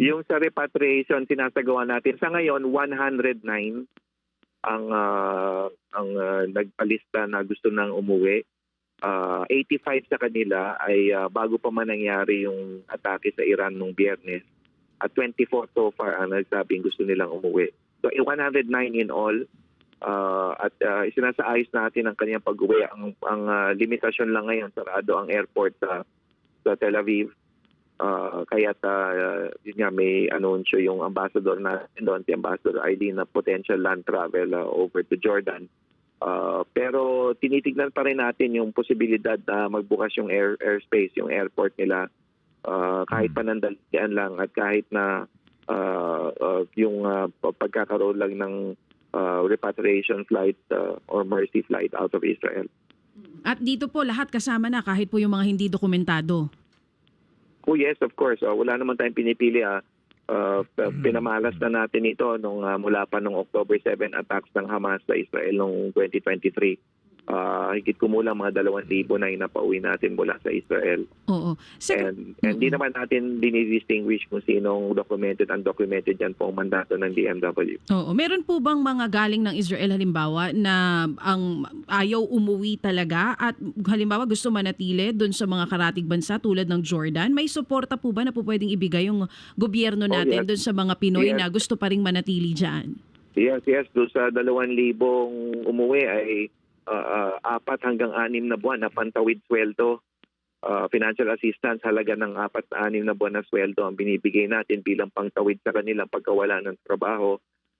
Yung sa repatriation, sinasagawa natin. Sa ngayon, 109 ang ah, ang ah, nagpalista na gusto nang umuwi. Ah, 85 sa kanila ay ah, bago pa man nangyari yung atake sa Iran nung biyernes. At 24 so far ang nagsabing gusto nilang umuwi. So eh, 109 in all. Ah, at uh, isinasaayos natin ang kanyang pag-uwi. Ang, ang ah, limitasyon lang ngayon, sarado ang airport sa, sa Tel Aviv. Uh, kaya uh, yun nga, may anunsyo yung ambassador natin doon, si Ambassador Eileen na potential land travel uh, over to Jordan. Uh, pero tinitignan pa rin natin yung posibilidad na magbukas yung air airspace, yung airport nila uh, kahit panandalian lang at kahit na uh, uh, yung uh, pagkakaroon lang ng uh, repatriation flight uh, or mercy flight out of Israel. At dito po lahat kasama na kahit po yung mga hindi dokumentado. Oh yes, of course. Uh, wala naman tayong pinipili. ah. Uh, Mhm. pinamalas na natin ito nung ah, mula pa nung October 7 attacks ng Hamas sa Israel noong 2023. Uh, higit kumulang mga 2,000 na inapauwi natin mula sa Israel. Oo. Sec- And and di Mm-mm. naman natin dinidistinguish kung sinong documented, undocumented yan po ang mandato ng DMW. Oo. Meron po bang mga galing ng Israel halimbawa na ang ayaw umuwi talaga at halimbawa gusto manatili doon sa mga karatig bansa tulad ng Jordan? May suporta po ba na po pwedeng ibigay yung gobyerno Oh, natin yes. doon sa mga Pinoy Yes. na gusto pa ring manatili dyan? Yes, yes. Doon sa 2,000 umuwi ay ah, apat hanggang anim na buwan na pantawid sweldo. Ah, financial assistance halaga ng apat na anim na buwan na sweldo ang binibigay natin bilang pangtawid sa kanilang pagkawala ng trabaho.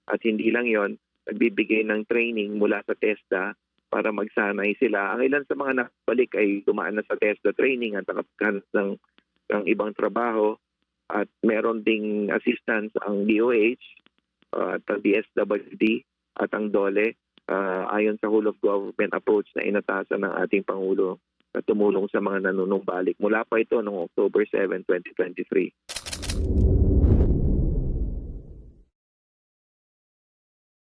At hindi lang yon nagbibigay ng training mula sa TESDA para magsanay sila. Ang ilan sa mga nakabalik ay dumaan na sa TESDA training at nakapaghanap ng, ng ibang trabaho. At meron ding assistance ang DOH uh, at ang DSWD at ang DOLE uh, ayon sa whole of government approach na inatasan ng ating Pangulo na tumulong sa mga nanunumbalik. Mula pa ito noong October 7, 2023.